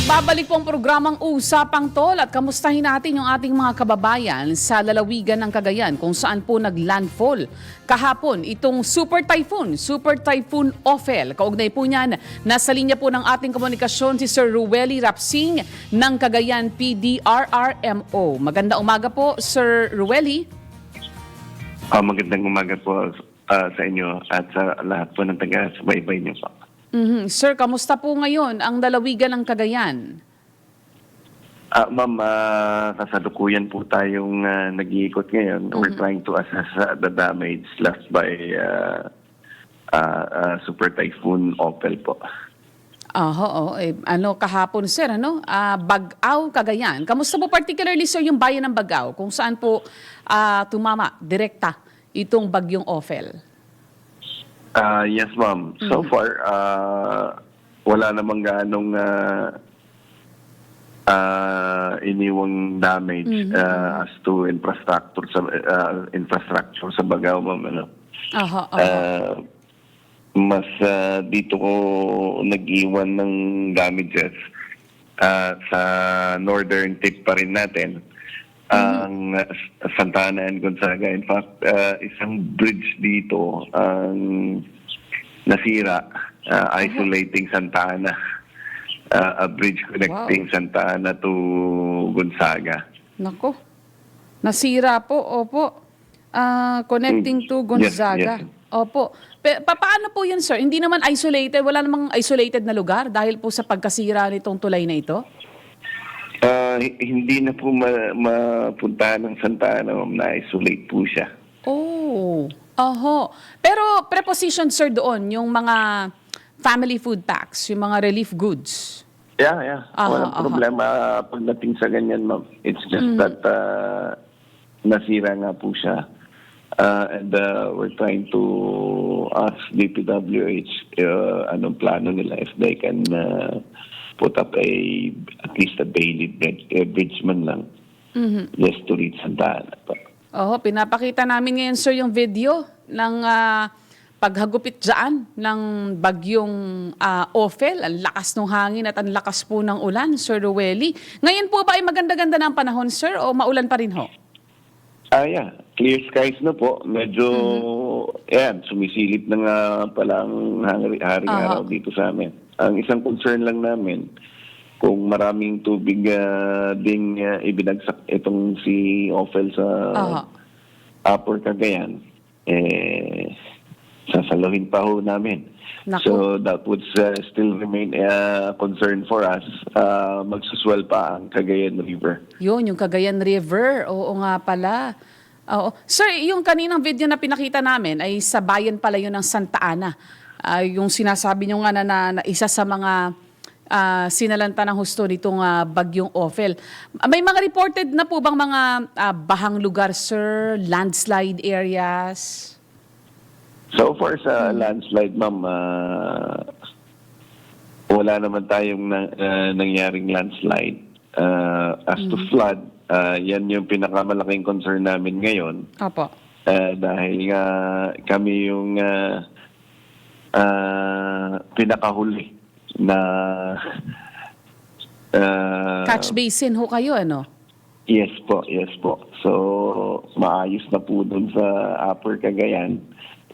Nagbabalik po ang programang Usapang Tol at kamustahin natin yung ating mga kababayan sa lalawigan ng Cagayan kung saan po naglandfall kahapon itong Super Typhoon, Super Typhoon Ophel. Kaugnay po niyan, nasa linya po ng ating komunikasyon si Sir Rueli Rapsing ng Cagayan PDRRMO. Maganda umaga po, Sir Rueli. Ah, magandang umaga po ah, sa inyo at sa lahat po ng taga-subaybay niyo po. Mhm. Sir, kamusta po ngayon ang lalawigan ng Cagayan? Ah, ma'am, ah, kasalukuyan po tayong ah, nag-iikot ngayon. We're trying to assess ah, the damage left by ah, ah, ah, Super Typhoon Opel po. Aha, oh, eh, ano kahapon sir, ano? Ah, Bagaw, Cagayan. Kamusta po particularly sir yung bayan ng Bagaw kung saan po ah, tumama direkta itong bagyong Ophel? Ah, yes, ma'am. So far, ah, wala namang ganong ah, ah, iniwang damage ah, as to infrastructure sa ah, infrastructure sa Bagao, ma'am. Ano? Aha, aha. Ah, mas ah, dito ko nag-iwan ng damages ah, sa northern tip pa rin natin ang ah, Santa Ana and Gonzaga. In fact, ah, isang bridge dito ang nasira, ah, isolating Santa Ana. Ah, a bridge connecting Santa Ana to Gonzaga. Nako. Nasira po, opo. Ah, connecting to Gonzaga. yes. Opo. Pe, pa- paano po yun, sir? Hindi naman isolated, wala namang isolated na lugar dahil po sa pagkasira nitong tulay na ito? Hindi na po ma- mapuntahan ng Santa Ana, ma'am, na-isolate po siya. Oh, aho. Pero preposition sir doon, yung mga family food packs, yung mga relief goods. Yeah, yeah. Aha, Walang aha. problema pagdating sa ganyan, ma'am. It's just Mm-hmm. that uh, nasira nga po siya. Uh, and uh, we're trying to ask DPWH uh, anong plano nila if they can uh, put up a at least a Bailey bridge, a bridge man lang Mm-hmm. just to reach Santa Ana. Oh, pinapakita namin ngayon sir yung video ng ah, paghagupit dyan ng bagyong ah, Ophel. Ang lakas ng hangin at ang lakas po ng ulan, Sir Rueli. Ngayon po ba ay maganda-ganda na ang panahon, sir, o maulan pa rin ho? Ah, yeah. Clear skies na po. Medyo, yan, sumisilip na nga pala ang hari- haring Aha. araw dito sa amin. Ang isang concern lang namin, kung maraming tubig ah, ding ah, ibinagsak itong si Ophel sa Aha. Upper Cagayan, eh, sasaluhin pa ho namin. Naku. So that would uh, still remain a concern for us. Uh, magsuswell pa ang Cagayan River. Yun, yung Cagayan River. Oo nga pala. Oo. Sir, yung kaninang video na pinakita namin ay sa bayan pala yun ng Santa Ana. Ah, yung sinasabi nyo nga na, na, na isa sa mga ah, sinalanta ng husto nitong ah, bagyong Ophel. May mga reported na po bang mga ah, bahang lugar, sir? Landslide areas? So far sa landslide, ma'am, ah, wala naman tayong na, ah, nangyaring landslide. Ah, as to flood, ah, yan yung pinakamalaking concern namin ngayon. Opo. Ah, dahil nga kami yung ah, ah, pinakahuli na ah, Catch basin ho kayo, ano? Yes po, yes po. So, maayos na po dun sa Upper Cagayan.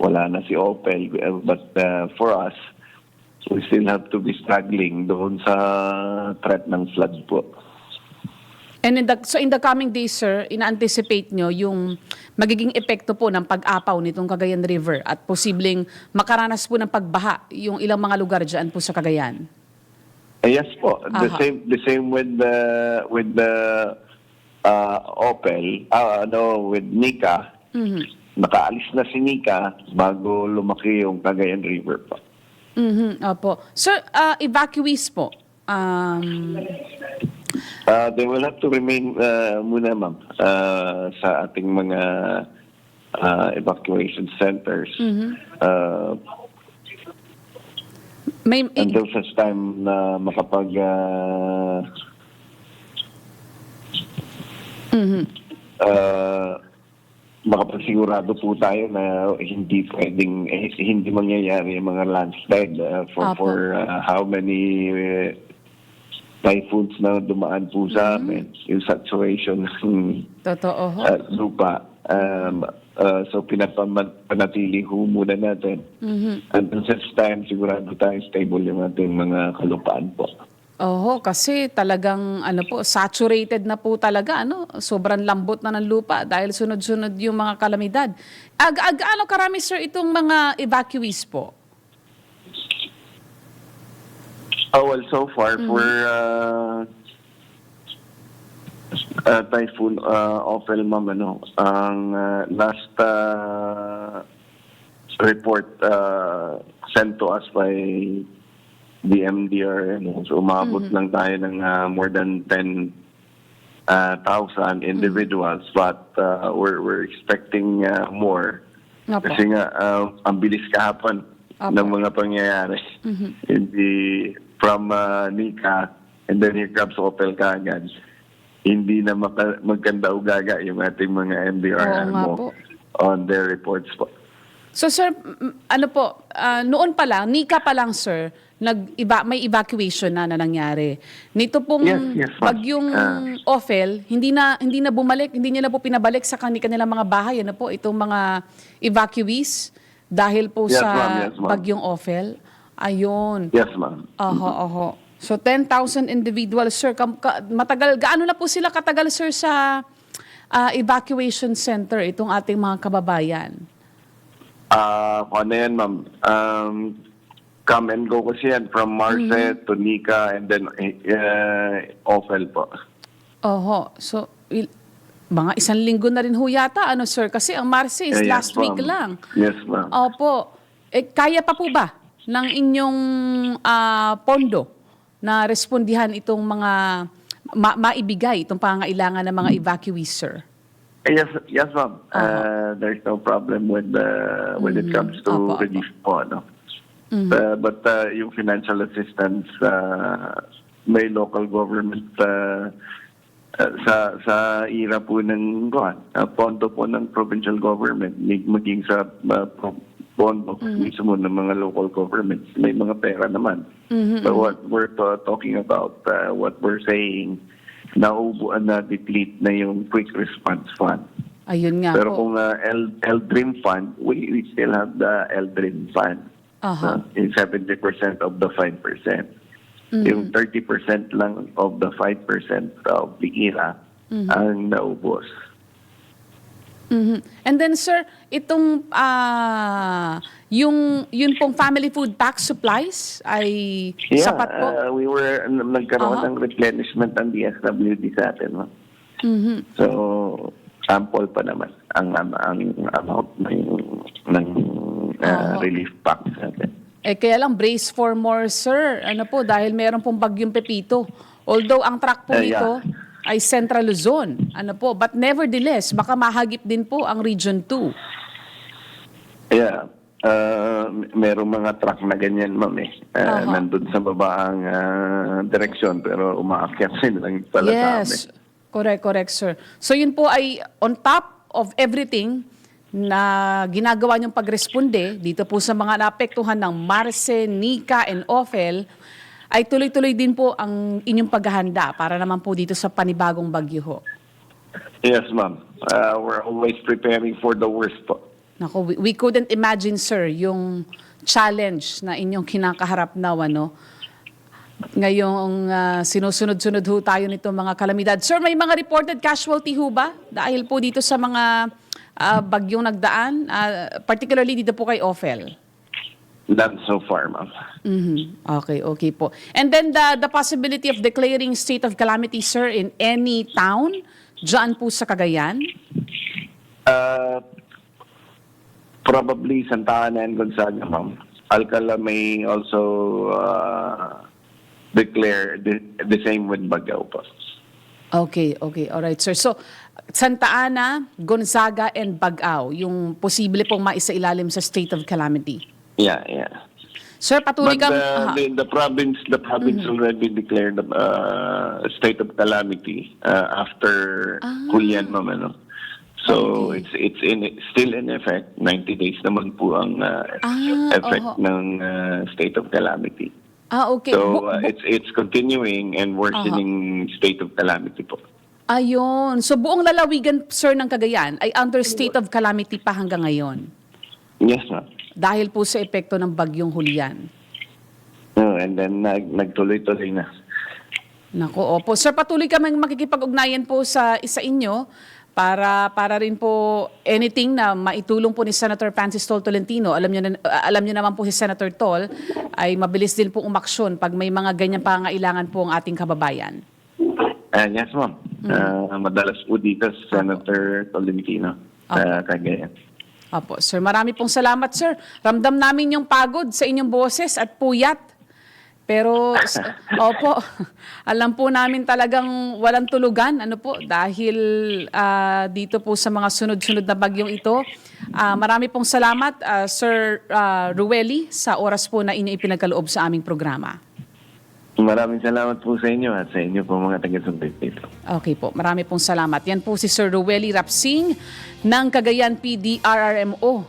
Wala na si Opel. Uh, But uh, for us, we still have to be struggling doon sa threat ng flood po. And in the, so in the coming days, sir, ina-anticipate nyo yung magiging epekto po ng pag-apaw nitong Cagayan River at posibleng makaranas po ng pagbaha yung ilang mga lugar dyan po sa Cagayan. Uh, yes po. The Aha. same the same with the with the uh, Opel, uh, ano, with Nika. Mhm. Nakaalis na si Nika bago lumaki yung Cagayan River po. Mhm, Opo. Sir, ah, evacuees po. Um, Uh, they will have to remain uh, muna, ma'am, uh, sa ating mga uh, evacuation centers. Uh, may, until such time na makapag uh, Mhm. uh, makapagsigurado po tayo na hindi pwedeng eh, hindi mangyayari yung mga landslide uh, for Apo. for uh, how many uh, typhoons na dumaan po sa amin, yung saturation ng Totoo ho. uh, lupa. Um, uh, so pinapanatili ho muna natin. Mhm. Until such time, sigurado tayo stable yung ating mga kalupaan po. Oho, kasi talagang ano po, saturated na po talaga, ano? Sobrang lambot na ng lupa dahil sunod-sunod yung mga kalamidad. Ag ag ano karami sir itong mga evacuees po? Oh, well, so far for uh, uh, Typhoon uh, Ophel, ma'am, ano, ang uh, last uh, report uh, sent to us by the MDR, ano, so umabot lang tayo ng uh, more than 10 uh, thousand individuals, but uh, we're, we're expecting uh, more. Nga po. Kasi nga, uh, ang bilis kahapon Apo. ng mga pangyayari. Hindi from uh, Nika and then here comes Opel kaagad. Hindi na maka, magkanda ugaga yung ating mga MDR Oo nga mo on their reports po. So sir, m- ano po, ah, noon pa lang, nika pa lang sir, nag iba, may evacuation na na nangyari. Nito pong Yes, yes, ma'am. bagyong Ah. Ophel, hindi na hindi na bumalik, hindi niya na po pinabalik sa kani- kanilang mga bahay, ano po, itong mga evacuees dahil po Yes, sa ma'am, yes, ma'am. bagyong Ophel. Ayun. Yes, ma'am. Oho, oho. So 10,000 individuals, sir. Kam- ka- matagal, gaano na po sila katagal, sir, sa ah, evacuation center, itong ating mga kababayan? Ah, kung ano yan, ma'am. Um, come and go kasi yan from Marse Mm-hmm. to Nika and then uh, Opel po. Oho. So, il- mga isang linggo na rin ho yata, ano, sir? Kasi ang Marse is Eh, yes, last week ma'am. lang. Yes, ma'am. Opo. Eh, kaya pa po ba ng inyong ah, pondo na respondihan itong mga ma- maibigay itong pangailangan ng mga evacuees, sir? Yes, yes, ma'am. Uh, there's no problem with the when it comes to Opo, opo. relief po, no. Uh, but uh, yung financial assistance uh, may local government uh, uh, sa sa ira po ng uh, pondo po ng provincial government mag- maging sa uh, pondo mismo ng mga local governments may mga pera naman. But what we're to- talking about uh, what we're saying naubuan na deplete na yung quick response fund. Ayun nga Pero po. kung uh, L, L-Dream Fund, we, we still have the L-Dream Fund. Aha. Uh, in 70% of the 5%. Yung 30% lang of the 5% of the IRA ang naubos. Mhm. And then sir, itong ah yung yun pong family food pack supplies ay Yeah, sapat po. uh, we were, nagkaroon Aha. ng replenishment ang DSWD sa atin. No? Mhm. So, ample pa naman ang, ang, ang amount ng, ng uh, Aha. relief pack sa atin. Eh kaya lang brace for more sir. Ano po dahil meron pong bagyong Pepito. Although ang track po Eh, yeah. Ay Central Luzon. Ano po, but nevertheless baka mahagip din po ang Region 2. Yeah. Uh, merong mga truck na ganyan, ma'am eh. Uh, Aha. Nandun sa babaang uh, direksyon pero umaakyat sila lang pala sa amin. Yes. Correct, correct, sir. So yun po ay on top of everything na ginagawa niyong pagresponde dito po sa mga naapektuhan ng Marce, Nika, and Ophel, ay tuloy-tuloy din po ang inyong paghahanda para naman po dito sa panibagong bagyo ho. Yes, ma'am. Uh, we're always preparing for the worst po. Nako, we, we couldn't imagine, sir, yung challenge na inyong kinakaharap na, ano, ngayong ah, sinusunod-sunod ho tayo nito mga kalamidad. Sir, may mga reported casualty ho ba? Dahil po dito sa mga ah, bagyong nagdaan, ah, particularly dito po kay Ophel. None so far, ma'am. Mhm. Okay, okay po. And then the, the possibility of declaring state of calamity, sir, in any town, dyan po sa Cagayan? Uh, probably Santa Ana and Gonzaga, ma'am. Alcala may also uh, declare the, the same with Bagao po. Okay, okay. All right, sir. So, Santa Ana, Gonzaga, and Bagao, yung posible pong maisailalim sa state of calamity. Yeah, yeah. Sir, patuloy But kang... uh, the, the province, the province Mm-hmm. already declared uh, state of calamity uh, after Ah. Julian, ma'am, ano? So Okay. it's it's in still in effect. 90 days naman po ang uh, Ah, effect oho. ng uh, state of calamity. Ah, okay. So uh, it's it's continuing and worsening state of calamity po. Ayun. So buong lalawigan, sir, ng Cagayan ay under state of calamity pa hanggang ngayon. Yes, ma'am. Dahil po sa epekto ng bagyong Julian. No, and then nag, nagtuloy-tuloy na. Nako, opo. Sir, patuloy kami makikipag-ugnayan po sa isa inyo para para rin po anything na maitulong po ni Senator Francis Tol Tolentino. Alam niyo na, alam niyo naman po si Senator Tol ay mabilis din po umaksyon pag may mga ganyan pangailangan po ang ating kababayan. Uh, yes, ma'am. Uh, madalas po dito si Senator Tolentino sa Cagayan. Opo, sir. Marami pong salamat, sir. Ramdam namin yung pagod sa inyong boses at puyat. Pero, opo, alam po namin talagang walang tulugan, ano po, dahil ah, dito po sa mga sunod-sunod na bagyong ito. Ah, marami pong salamat, ah, Sir ah, Rueli, sa oras po na inyo ipinagkaloob sa aming programa. Maraming salamat po sa inyo at sa inyo po mga taga-sumbay dito. Okay po, marami pong salamat. Yan po si Sir Rueli Rapsing ng Cagayan PDRRMO.